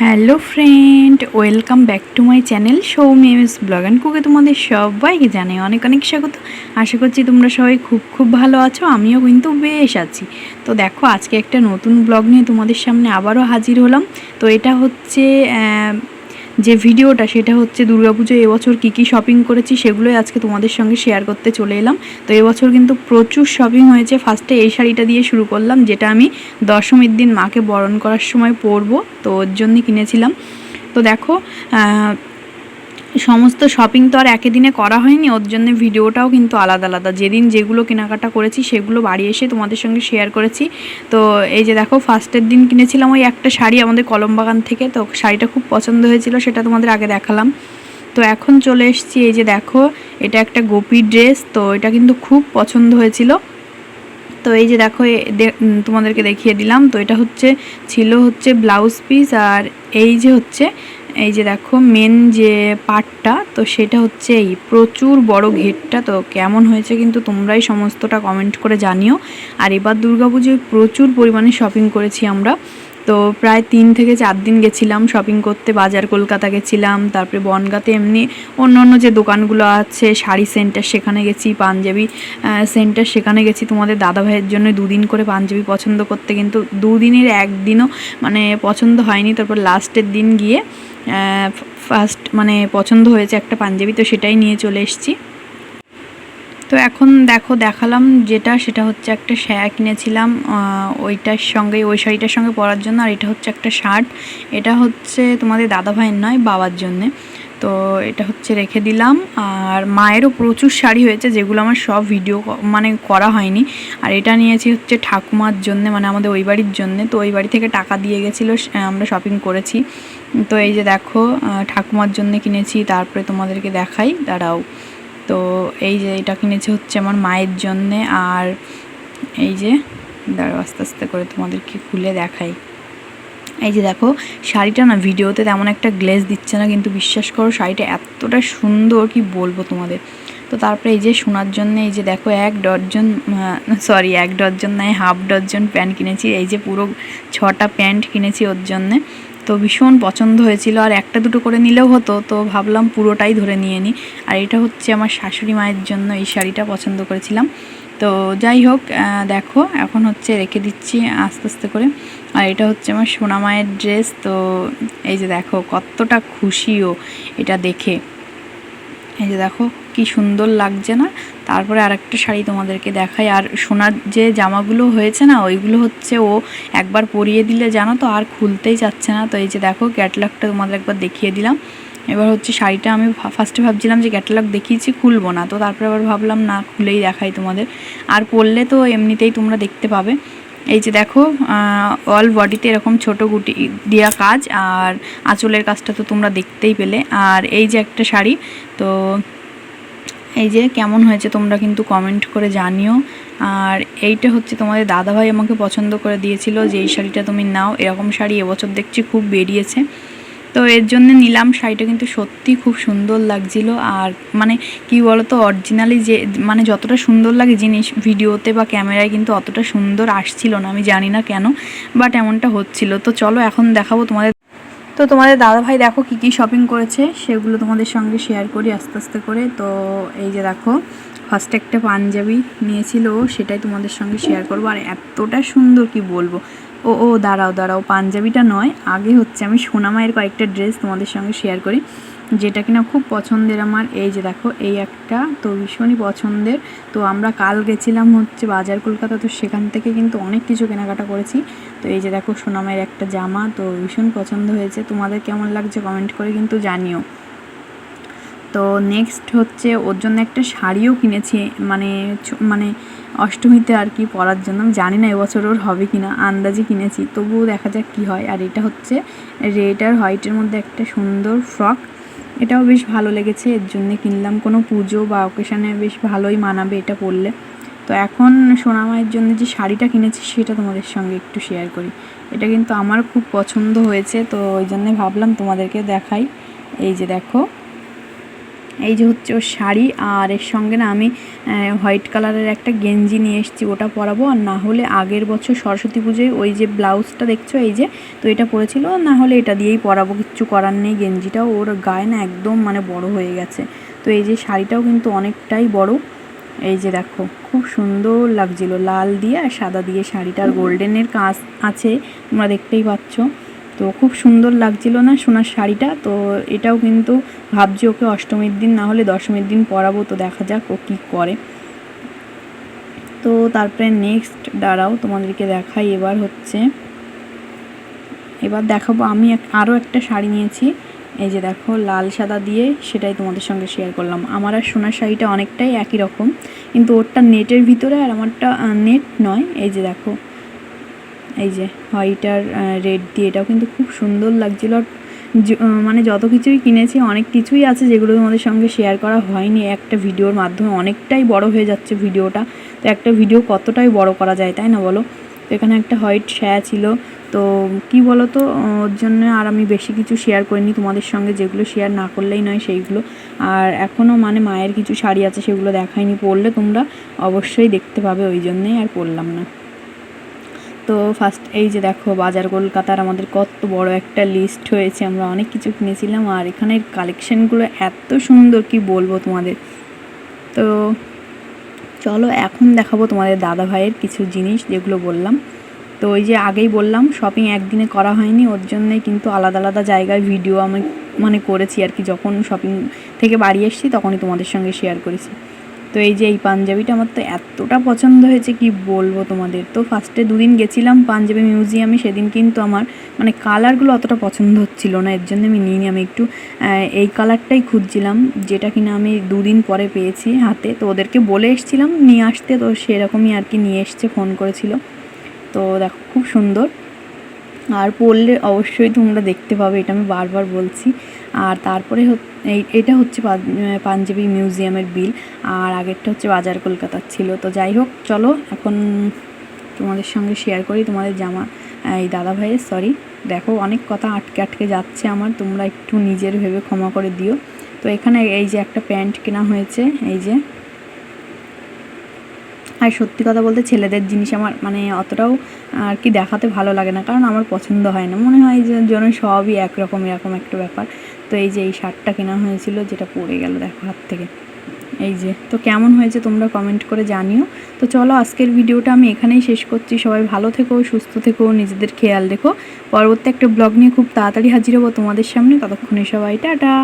Hello friend, welcome back to my channel Soumi memes blog and কুকে তোমাদের সবাইকে জানাই অনেক অনেক স্বাগত। আশা করছি তোমরা সবাই খুব খুব ভালো আছো, আমিও কিন্তু বেশ আছি। তো দেখো, আজকে একটা নতুন ব্লগ নিয়ে তোমাদের সামনে আবারও হাজির হলাম। তো এটা হচ্ছে যে ভিডিওটা, সেটা হচ্ছে দুর্গাপুজো এবছর কী কী শপিং করেছি সেগুলোই আজকে তোমাদের সঙ্গে শেয়ার করতে চলে এলাম। তো এবছর কিন্তু প্রচুর শপিং হয়েছে। ফার্স্টে এই শাড়িটা দিয়ে শুরু করলাম, যেটা আমি দশমীর দিন মাকে বরণ করার সময় পরবো, তো ওর জন্যই কিনেছিলাম। তো দেখো সমস্ত শপিং তো আর একই দিনে করা হয়নি, ওর জন্য ভিডিওটাও কিন্তু আলাদা আলাদা। যেদিন যেগুলো কেনাকাটা করেছি, সেগুলো বাড়ি এসে তোমাদের সঙ্গে শেয়ার করেছি। তো এই যে দেখো ফার্স্টের দিন কিনেছিলাম ওই একটা শাড়ি আমাদের কলমবাগান থেকে, তো শাড়িটা খুব পছন্দ হয়েছিল, সেটা তোমাদের আগে দেখালাম। তো এখন চলে এসেছি, এই যে দেখো, এটা একটা গোপি ড্রেস তো এটা কিন্তু খুব পছন্দ হয়েছিল। তো এই যে দেখো তোমাদেরকে দেখিয়ে দিলাম। তো এটা হচ্ছে, ছিল হচ্ছে ব্লাউজ পিস আর এই যে হচ্ছে এই যে দেখো মেন যে পার্টটা তো সেটা হচ্ছে এই প্রচুর বড় ঘেরটা। তো কেমন হয়েছে কিন্তু তোমরাই সমস্তটা কমেন্ট করে জানিও। আর এবার দুর্গাপুজোয় প্রচুর পরিমাণে শপিং করেছি আমরা। তো প্রায় তিন থেকে চার দিন গেছিলাম শপিং করতে। বাজার কলকাতা গেছিলাম, তারপরে বনগাতে এমনি অন্য অন্য যে দোকানগুলো আছে, শাড়ি সেন্টার সেখানে গেছি, পাঞ্জাবি সেন্টার সেখানে গেছি। তোমাদের দাদা ভাইয়ের জন্য দুদিন করে পাঞ্জাবি পছন্দ করতে। কিন্তু দুদিনের একদিনও মানে পছন্দ হয়নি। তারপর লাস্টের দিন গিয়ে ফার্স্ট মানে পছন্দ হয়েছে একটা পাঞ্জাবি, তো সেটাই নিয়ে চলে এসেছি। তো এখন দেখো, দেখালাম যেটা, সেটা হচ্ছে একটা শায়া কিনেছিলাম ওইটার সঙ্গে, ওই শাড়িটার সঙ্গে পরার জন্য, আর এটা হচ্ছে একটা শার্ট। এটা হচ্ছে তোমাদের দাদা ভাইয়ের নয়, বাবার জন্যে। তো এটা হচ্ছে রেখে দিলাম, আর মায়েরও প্রচুর শাড়ি হয়েছে, যেগুলো আমার সব ভিডিও মানে করা হয়নি। আর এটা নিয়েছি হচ্ছে ঠাকুমার জন্য মানে আমাদের ওই বাড়ির জন্যে। তো ওই বাড়ি থেকে টাকা দিয়ে গেছিল আমরা শপিং করেছি। তো এই যে দেখো ঠাকুমার জন্য কিনেছি, তারপরে তোমাদেরকে দেখাই, দাঁড়াও। তো এই যে এটা কিনেছে হচ্ছে আমার মায়ের জন্যে, আর এই যে, দাঁড়াও আস্তে আস্তে করে তোমাদেরকে খুলে দেখাই। এই যে দেখো, শাড়িটা না ভিডিওতে তেমন একটা গ্লেজ দিচ্ছে না, কিন্তু বিশ্বাস করো শাড়িটা এতটা সুন্দর, কি বলব তোমাদের। তো তারপরে এই যে শোনার জন্য, এই যে দেখো এক ডজন সরি এক ডজন নয় হাফ ডজন প্যান্ট কিনেছি। এই যে পুরো ছটা প্যান্ট কিনেছি ওর জন্যে। তো ভীষণ পছন্দ হয়েছিল। আর একটা দুটো করে নিলেও হতো, তো ভাবলাম পুরোটাই ধরে নিয়ে নিই আর এটা হচ্ছে আমার শাশুড়ি মায়ের জন্য এই শাড়িটা পছন্দ করেছিলাম। তো যাই হোক দেখো, এখন হচ্ছে রেখে দিচ্ছি আস্তে আস্তে করে। আর এটা হচ্ছে আমার সোনা মায়ের ড্রেস, তো এই যে দেখো, কতটা খুশিও এটা দেখে। এই যে দেখো, কি সুন্দর লাগছে না? তারপরে আর একটা শাড়ি তোমাদেরকে দেখাই। আর সোনার যে জামাগুলো হয়েছে না, ওইগুলো হচ্ছে ও একবার পরিয়ে দিলে জানো তো, আর খুলতেই যাচ্ছে না। তো এই যে দেখো ক্যাটলগটা তোমাদের একবার দেখিয়ে দিলাম। এবার হচ্ছে শাড়িটা আমি ফার্স্টে ভাবছিলাম যে ক্যাটালগ দেখিয়েছি, খুলবো না। তো তারপরে আবার ভাবলাম, না, খুলেই দেখাই তোমাদের। আর পরলে তো এমনিতেই তোমরা দেখতে পাবে। এই যে দেখো অল বডিতে এরকম ছোট গুটি দেওয়া কাজ, আর আঁচলের কাজটা তো তোমরা দেখতেই পেলে। আর এই যে একটা শাড়ি, তো এই যে কেমন হয়েছে তোমরা কিন্তু কমেন্ট করে জানিও। আর এইটা হচ্ছে তোমাদের দাদাভাই আমাকে পছন্দ করে দিয়েছিল যে এই শাড়িটা তুমি নাও। এরকম শাড়ি এবছর দেখছি খুব বেরিয়েছে। তো এর জন্য নিলাম। শাড়িটা কিন্তু সত্যি খুব সুন্দর লাগছিল। আর মানে কি বলতো অরিজিনালি যে মানে যতটা সুন্দর লাগে জিনিস ভিডিওতে বা ক্যামেরায় কিন্তু অতটা সুন্দর আসছিল না। আমি জানি না কেন বাট এমনটা হচ্ছিল। তো চলো এখন দেখাবো তোমাদের তো তোমাদের দাদাভাই দেখো কী কী শপিং করেছে, সেগুলো তোমাদের সঙ্গে শেয়ার করি আস্তে আস্তে করে। তো এই যে দেখো ফার্স্টে একটা পাঞ্জাবি নিয়েছিল সেটাই তোমাদের সঙ্গে শেয়ার করব। আর এতটা সুন্দর কি বলব? ও ও, দাঁড়াও দাঁড়াও, পাঞ্জাবিটা নয়, আগে হচ্ছে আমি সোনামায়ের কয়েকটা ড্রেস তোমাদের সঙ্গে শেয়ার করি। যেটা কিনা খুব পছন্দের আমার। এই যে দেখো, এই একটা তো ভীষণই পছন্দের। তো আমরা কাল গেছিলাম হচ্ছে বাজার কলকাতা, তো সেখান থেকে কিন্তু অনেক কিছু কেনাকাটা করেছি। তো এই যে দেখো সোনামায়ের একটা জামা, তো ভীষণ পছন্দ হয়েছে। তোমাদের কেমন লাগছে কমেন্ট করে কিন্তু জানিও। তো নেক্সট হচ্ছে ওর জন্য একটা শাড়িও কিনেছি মানে মানে অষ্টমীতে আর কি পরার জন্য। আমি জানি না এবছর ওর হবে কি না আন্দাজে কিনেছি। তবুও দেখা যাক কি হয়। আর এটা হচ্ছে রেড আর হোয়াইটের মধ্যে একটা সুন্দর ফ্রক এটাও বেশ ভালো লেগেছে, এর জন্যে কিনলাম। কোনো পুজো বা অকেশানে বেশ ভালোই মানাবে এটা পরলে। তো এখন সোনামায়ের জন্য যে শাড়িটা কিনেছি, সেটা তোমাদের সঙ্গে একটু শেয়ার করি। এটা কিন্তু আমার খুব পছন্দ হয়েছে, তো ওই জন্যে ভাবলাম তোমাদেরকে দেখাই। এই যে দেখো। এই যে হচ্ছে ওর শাড়ি, আর এর সঙ্গে না আমি হোয়াইট কালারের একটা গেঞ্জি নিয়ে এসেছি, ওটা পরাবো। আর না হলে আগের বছর সরস্বতী পুজোয় ওই যে ব্লাউজটা দেখছ, এই যে, তো এটা পরেছিল না হলে এটা দিয়েই পরাবো, কিচ্ছু করার নেই। গেঞ্জিটাও ওর গায়ে না একদম মানে বড় হয়ে গেছে। তো এই যে শাড়িটাও কিন্তু অনেকটাই বড়। এই যে দেখো, খুব সুন্দর লাগছিল, লাল দিয়ে আর সাদা দিয়ে শাড়িটার গোল্ডেনের কাজ আছে, তোমরা দেখতেই পাচ্ছ। তো খুব সুন্দর লাগছিল না সোনার শাড়িটা। তো এটাও কিন্তু ভাবছি ওকে অষ্টমীর দিন, না হলে দশমীর দিন পরাবো, তো দেখা যাক ও কী করে। তো তারপরে নেক্সট দাঁড়াও, তোমাদেরকে দেখাই এবার হচ্ছে। এবার দেখাবো, আমি আরও একটা শাড়ি নিয়েছি। এই যে দেখো, লাল সাদা দিয়ে সেটাই তোমাদের সঙ্গে শেয়ার করলাম। আমার আর সোনার শাড়িটা অনেকটাই একই রকম, কিন্তু ওরটা নেটের ভিতরে আর আমারটা নেট নয়। এই যে দেখো এই যে হোয়াইট আর রেড দিয়ে। এটাও কিন্তু খুব সুন্দর লাগছিল। আর মানে যত কিছুই কিনেছি, অনেক কিছুই আছে যেগুলো তোমাদের সঙ্গে শেয়ার করা হয়নি। একটা ভিডিওর মাধ্যমে অনেকটাই বড় হয়ে যাচ্ছে ভিডিওটা। তো একটা ভিডিও কতটাই বড় করা যায়, তাই না বলো? তো এখানে একটা হোয়াইট শ্যা ছিল। তো কি বলো তো ওর জন্য আর আমি বেশি কিছু শেয়ার করিনি তোমাদের সঙ্গে। যেগুলো শেয়ার না করলেই নয় সেইগুলো। আর এখনও মানে মায়ের কিছু শাড়ি আছে, সেগুলো দেখায়নি পরলে তোমরা অবশ্যই দেখতে পাবে, ওই জন্যেই আর পরলাম না। তো ফার্স্ট এই যে দেখো বাজার কলকাতার আমাদের কত বড় একটা লিস্ট হয়েছে, আমরা অনেক কিছু কিনেছিলাম আর এখানের কালেকশানগুলো এত সুন্দর, কি বলব তোমাদের? তো চলো এখন দেখাবো তোমাদের দাদা ভাইয়ের কিছু জিনিস যেগুলো বললাম। তো ওই যে আগেই বললাম শপিং একদিনে করা হয়নি, ওর জন্যই কিন্তু আলাদা আলাদা জায়গায় ভিডিও আমি মানে করেছি আর কি। যখন শপিং থেকে বাড়ি এসেছি, তখনই তোমাদের সঙ্গে শেয়ার করেছি। তো এই যে এই পাঞ্জাবিটা আমার তো এতটা পছন্দ হয়েছে, কি বলব তোমাদের? তো ফার্স্টে দুদিন গেছিলাম পাঞ্জাবি মিউজিয়ামে সেদিন কিন্তু আমার মানে কালারগুলো অতটা পছন্দ হচ্ছিল না, এর জন্য আমি নিইনি। আমি একটু এই কালারটাই খুঁজছিলাম, যেটা কিনা আমি দুদিন পরে পেয়েছি হাতে। তো ওদেরকে বলে এসেছিলাম, নিয়ে আসতে। তো সেরকমই আর কি নিয়ে এসছে ফোন করেছিল। তো দেখো, খুব সুন্দর। আর পড়লে অবশ্যই তোমরা দেখতে পাবে, এটা আমি বারবার বলছি। আর তারপরে হচ- এই এটা হচ্ছে পাঞ্জ- পাঞ্জাবি মিউজিয়ামের বিল, আর আগেরটা হচ্ছে বাজার কলকাতার ছিল। তো যাই হোক, চলো এখন তোমাদের সঙ্গে শেয়ার করি, তোমাদের জামা এই দাদা ভাইয়ের সরি দেখো, অনেক কথা আটকে আটকে যাচ্ছে আমার, তোমরা একটু নিজের ভেবে ক্ষমা করে দিও। তো এখানে এই যে একটা প্যান্ট কেনা হয়েছে, এই যে। আর সত্যি কথা বলতে ছেলেদের জিনিস আমার মানে অতটাও আর কি দেখাতে ভালো লাগে না, কারণ আমার পছন্দ হয় না। মনে হয় যে যেন সবই একরকম এরকম একটা ব্যাপার। তো এই যে এই শার্টটা কেনা হয়েছিল, যেটা পড়ে গেল দেখো হাত থেকে। এই যে, তো কেমন হয়েছে তোমরা কমেন্ট করে জানিও। তো চলো আজকের ভিডিওটা আমি এখানেই শেষ করছি। সবাই ভালো থেকো, সুস্থ থেকো, নিজেদের খেয়াল রেখো। পরবর্তী একটা ব্লগ নিয়ে খুব তাড়াতাড়ি হাজির হব তোমাদের সামনে। ততক্ষণে সবাই, টাটা!